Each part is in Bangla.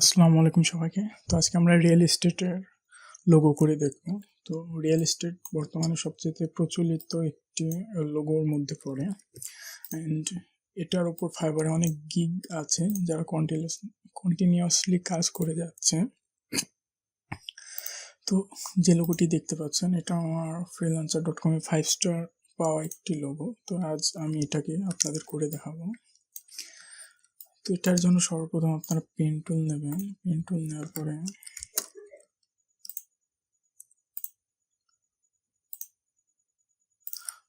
আসসালামু আলাইকুম সবাইকে। তো আজকে আমরা রিয়েল এস্টেটের লোগো করে দেখব। তো রিয়েল এস্টেট বর্তমানে সবচেয়ে প্রচলিত একটি লোগোর মধ্যে পড়ে। অ্যান্ড এটার উপর ফাইবারে অনেক গিগ আছে, যারা কন্টিনিউস কন্টিনিউয়াসলি কাজ করে যাচ্ছে। তো যে লোগোটি দেখতে পাচ্ছেন, এটা আমার ফ্রিলান্সার ডট কমে ফাইভ স্টার পাওয়া একটি লোগো তো আজ আমি এটাকে আপনাদের করে দেখাবো। তো এটার জন্য সর্বপ্রথম আপনারা পেন নেবেন। পেন নেওয়ার পরে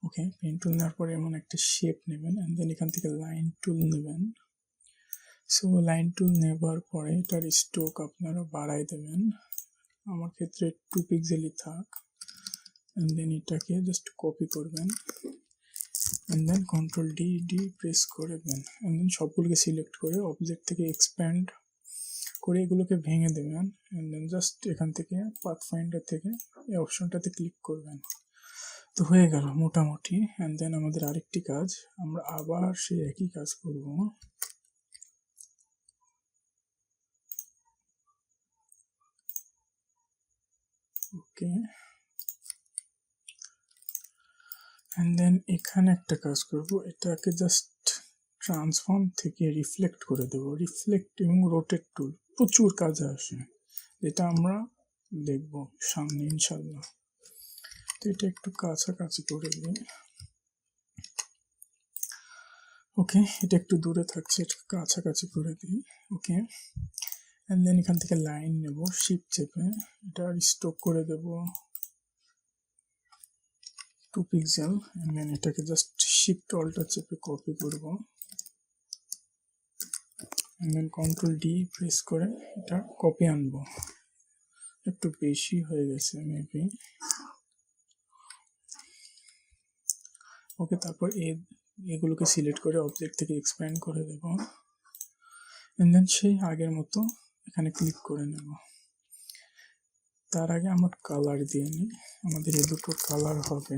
ওকে, পেন টুল নেওয়ার পরে এমন একটা শেপ নেবেন অ্যান্ড দেন এখান থেকে লাইন টুল নেবেন। সো লাইন টুল নেবার পরে এটার স্ট্রোক আপনারা বাড়াই দেবেন। আমার ক্ষেত্রে টু পিক্সেলই থাক। অ্যান্ড দেন এটাকে জাস্ট কপি করবেন। And then control D D press করে দেন অ্যান্ড দেন সবগুলোকে সিলেক্ট করে অবজেক্ট থেকে এক্সপ্যান্ড করে এগুলোকে ভেঙে দেবেন অ্যান্ড দেন জাস্ট এখান থেকে পাথ ফাইন্ডার থেকে এই অপশনটাতে ক্লিক করবেন। তো হয়ে গেল মোটামুটি অ্যান্ড দেন আমাদের আরেকটি কাজ, আমরা আবার সেই একই কাজ করব। ওকে অ্যান্ড দেন এখানে একটা কাজ করব, এটাকে জাস্ট ট্রান্সফর্ম থেকে রিফ্লেক্ট করে দেব। রিফ্লেক্ট এবং রোটেট টুল প্রচুর কাজে আসে। যেটা আমরা দেখব সামনে ইনশাল্লাহ তো এটা একটু কাছাকাছি করে দিই। ওকে এটা একটু দূরে থাকছে এটা কাছাকাছি করে দিই। ওকে অ্যান্ড দেন এখান থেকে লাইন নেব শিপ চেপে। এটা স্টক করে দেব। টু পিক্সেল দেন এটাকে জাস্ট শিফট অল্টার চেপে কপি করব। দেন কন্ট্রোল ডি প্রেস করে এটা কপি আনব। একটু বেশি হয়ে গেছে মেবি ওকে তারপর এ, এগুলোকে সিলেক্ট করে অবজেক্ট থেকে এক্সপ্যান্ড করে দেব। দেন সেই আগের মতো এখানে ক্লিক করে নেব। তার আগে আমার কালার দিয়ে নিই আমাদের এই দুটো কালার হবে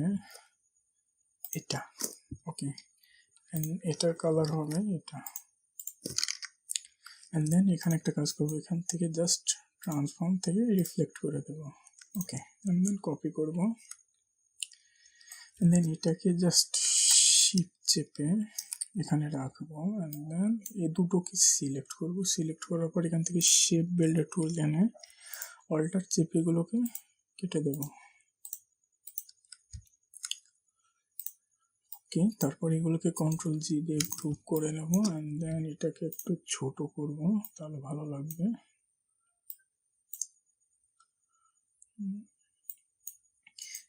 এটা ওকে এটার কালার হবে এটা। অ্যান্ড দেন এখানে একটা কাজ করব, এখান থেকে জাস্ট ট্রান্সফর্ম থেকে রিফ্লেক্ট করে দেবো ওকে অ্যান্ড দেন কপি করব। অ্যান্ড দেন এটাকে জাস্ট শিপ চেপে এখানে রাখব। অ্যান্ড দেন এ দুটোকে সিলেক্ট করব। সিলেক্ট করার পর এখান থেকে শেপ বিল্ডার টুল এনে অল্টার চেপে এগুলোকে কেটে দেব। ওকে, তারপর এগুলোকে কন্ট্রোল জি দিয়ে গ্রুপ করে নেব অ্যান্ড দেন এটাকে একটু ছোট করব, তাহলে ভালো লাগবে।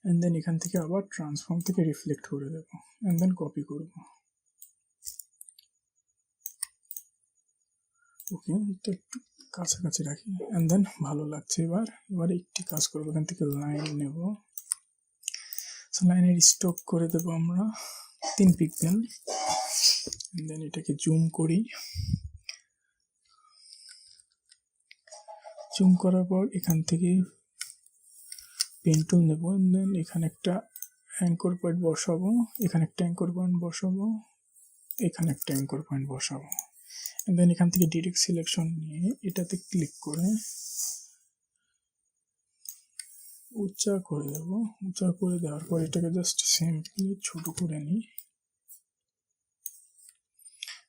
অ্যান্ড দেন এখান থেকে আবার ট্রান্সফর্ম থেকে রিফ্লেক্ট করে দেব অ্যান্ড দেন কপি করব। ওকে, এটা একটু কাছাকাছি রাখি। অ্যান্ড দেন ভালো লাগছে এবার। এবার একটি কাজ করব, এখান থেকে লাইন নেব। লাইনের স্টক করে দেব আমরা। তিন পিক্সেল দেন এটাকে জুম করি। জুম করার পর এখান থেকে পেন্টুল নেব। দেন এখানে একটা অ্যাঙ্কর পয়েন্ট বসাবো। এখানে একটা অ্যাঙ্কর পয়েন্ট বসাবো। এখানে একটা অ্যাঙ্কর পয়েন্ট বসাবো। দেন এখান থেকে ডিরেক্ট সিলেকশন নিয়ে এটাতে ক্লিক করে উচ্চা করে দেব। উচ্চা করে দেওয়ার পর এটাকে জাস্ট সিম্পলি ছোট করে নিই।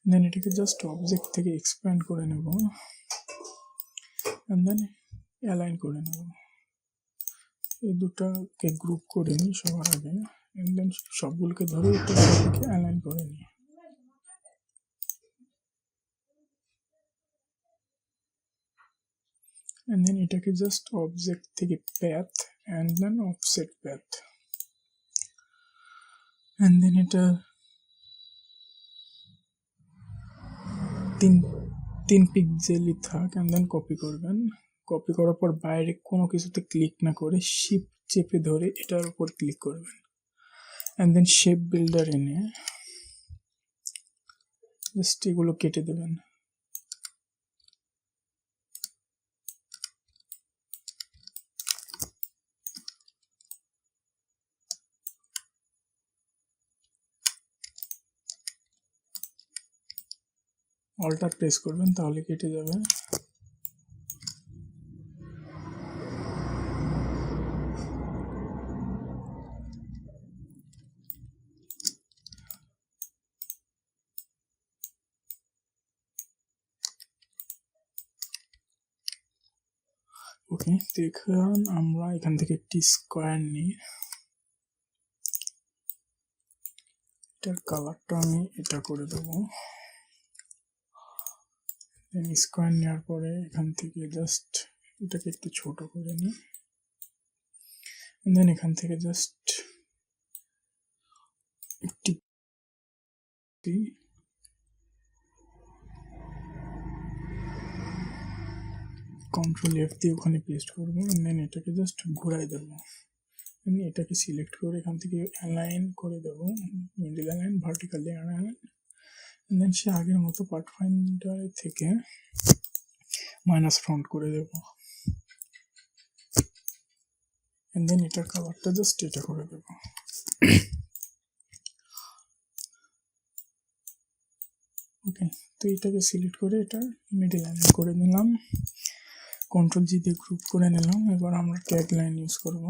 দেন এটাকে জাস্ট অবজেক্ট থেকে এক্সপ্যান্ড করে নেব। দেন অ্যালাইন করে নেব। এই দুটাকে গ্রুপ করে নিই সবার আগে। দেন সবগুলোকে ধরে এটাকে অ্যালাইন করে নিই। And then এটাকে জাস্ট অবজেক্ট থেকে path and then offset path and then এটা তিন তিন পিক্সেলই থাক অ্যান্ড দেন কপি করবেন। কপি করার পর বাইরে কোনো কিছুতে ক্লিক না করে শিপ চেপে ধরে এটার উপর ক্লিক করবেন। অ্যান্ড দেন শেপ বিল্ডার এনে জাস্ট এগুলো কেটে দেবেন। অল্টার প্রেস করবেন, তাহলে কেটে যাবে। ওকে, দেখুন, আমরা এখান থেকে একটি স্কোয়ার নিই। এটার কালারটা আমি এটা করে দেবো। স্কোয়ার নেওয়ার পরে এখান থেকে জাস্ট এটাকে একটু ছোট করে নিই। দেন এখান থেকে জাস্ট একটি কন্ট্রোল এফ দিয়ে ওখানে পেস্ট করব দেন এটাকে জাস্ট ঘুরাই দেবো। এটাকে সিলেক্ট করে এখান থেকে অ্যালাইন করে দেবো। Middle align vertically align then সে আগের মতো পার্ট ফাইন্ডার থেকে মাইনাস ফ্রন্ট করে দেব। দেবো দেন এটার কালারটা জাস্ট এটা করে দেবো। ওকে তো এটাকে সিলেক্ট করে এটা মিডিল লাইন করে নিলাম। কন্ট্রোল জি দিয়ে গ্রুপ করে নিলাম। এবার আমরা ট্যাগ লাইন ইউজ করব।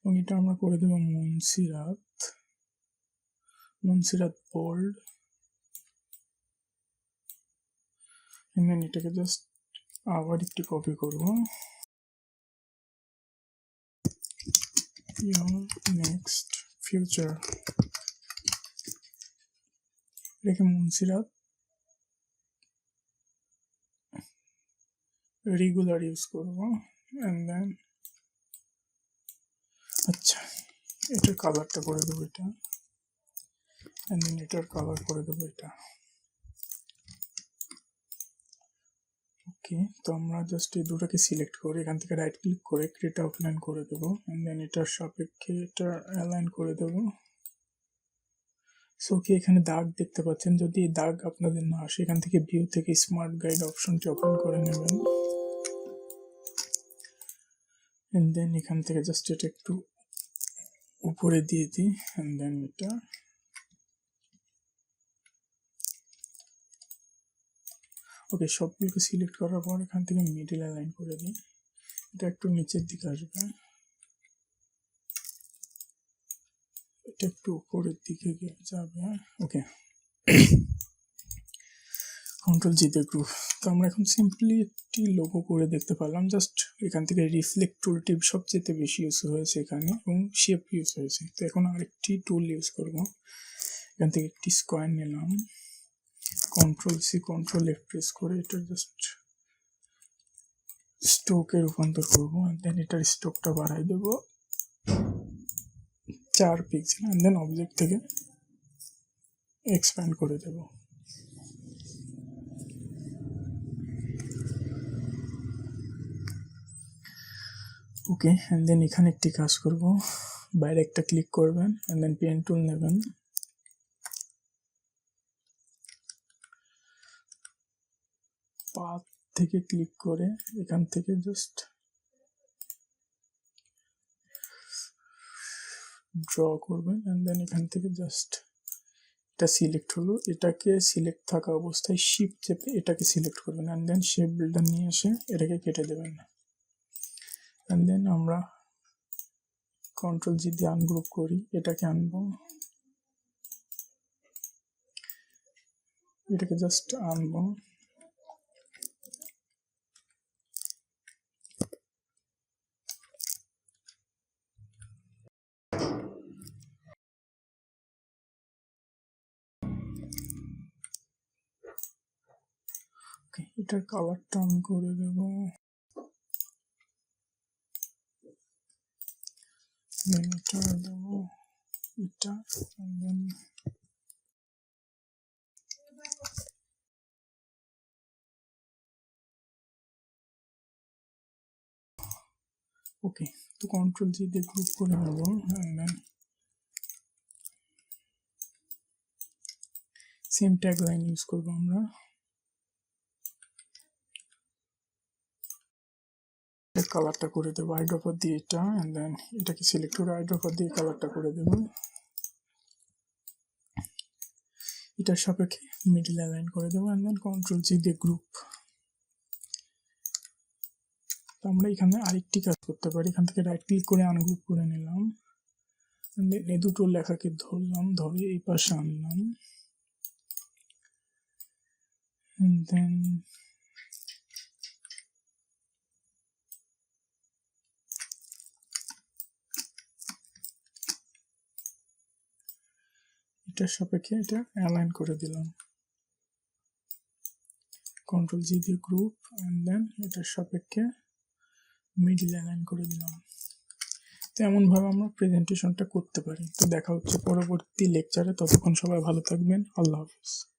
এবং এটা আমরা করে দেবো মুন্সিরাত। মুন্সিরাত বোল্ড এটাকে জাস্ট আবার একটি কপি করব। নেক্সট ফিউচার রেখে মুন্সিরাত। রেগুলার ইউজ করব। অ্যান্ড দেন আচ্ছা এটার কালারটা করে দেবো এটা। অ্যান্ড দেন এটার কালার করে দেবো এটা। ওকে তো আমরা জাস্ট এই দুটোকে সিলেক্ট করে এখান থেকে রাইট ক্লিক করে ক্রিয়েট আউটলাইন করে দেবো। অ্যান্ড দেন এটার সাপেক্ষে এটা অ্যালাইন করে দেবো। সো কি এখানে দাগ দেখতে পাচ্ছেন। যদি এই দাগ আপনাদের না আসে, এখান থেকে ভিউ থেকে স্মার্ট গাইড অপশনটি ওপেন করে নেবেন। অ্যান্ড দেন এখান থেকে জাস্ট এটা একটু উপরে দিয়ে দিই অ্যান্ড দেন এটা ওকে সবগুলোকে সিলেক্ট করার পর এখান থেকে মিডিল অ্যালাইন করে দিই। এটা একটু নিচের দিকে আসবে। এটা একটু উপরের দিকে যাবে ওকে কন্ট্রোল জিতে গ্রুপ তো আমরা এখন সিম্পলি একটি লোগো করে দেখতে পারলাম। জাস্ট এখান থেকে রিফ্লেক্ট টুল টুলটি সবচেয়ে বেশি ইউজ হয়েছে এখানে এবং শেপ ইউজ হয়েছে। তো এখন আরেকটি টুল ইউজ করব। এখান থেকে একটি স্কোয়ার নিলাম। Control C control F press করে এটা জাস্ট স্টোকে রূপান্তর করব দেন এটার স্টোকটা বাড়াই দেবো। চার পিক্সেল দেন অবজেক্ট থেকে এক্সপ্যান্ড করে দেব। ওকে অ্যান্ড দেন এখানে একটি কাজ করব। বাইরে একটা ক্লিক করবেন অ্যান্ড দেন পেন টুল নেবেন। পাথ থেকে ক্লিক করে এখান থেকে জাস্ট ড্র করবেন অ্যান্ড দেন এখান থেকে জাস্ট এটা সিলেক্ট হলো। এটাকে সিলেক্ট থাকা অবস্থায় শিপ চেপে এটাকে সিলেক্ট করবেন অ্যান্ড দেন শেপ বিল্ডার নিয়ে এসে এটাকে কেটে দেবেন। অ্যান্ড দেন আমরা কন্ট্রোল জি দিয়ে আনগ্রুপ করি, এটাকে আনব। এটাকে জাস্ট আনব। এটার কালারটা আমি করে দেব। দেন এটা দেব এটা দেন ওকে তো কন্ট্রোল জি দিয়ে গ্রুপ করে নেব then same tag line use করব আমরা। কালারটা করে দেবো আইড্রপার দিয়ে এটা অ্যান্ড দেন এটাকে সিলেক্ট করে আইড্রপার দিয়ে কালারটা করে দেবো। এটার সাপেক্ষে মিডিল অ্যালাইন করে দেবো অ্যান্ড দেন কন্ট্রোল জি দিয়ে গ্রুপ তো আমরা এখানে আরেকটি কাজ করতে পারি, এখান থেকে রাইট ক্লিক করে আনগ্রুপ করে নিলাম। এই দুটো লেখাকে ধরলাম, ধরে এই পাশে আনলাম। And এটার সাপেক্ষে এটা অ্যালাইন করে দিলাম। কন্ট্রোল জি দিয়ে গ্রুপ অ্যান্ড দেন এটার সাপেক্ষে মিডিল অ্যালাইন করে দিলাম। তো এমনভাবে আমরা প্রেজেন্টেশনটা করতে পারি। তো দেখা হচ্ছে পরবর্তী লেকচারে ততক্ষণ সবাই ভালো থাকবেন। আল্লাহ হাফিজ।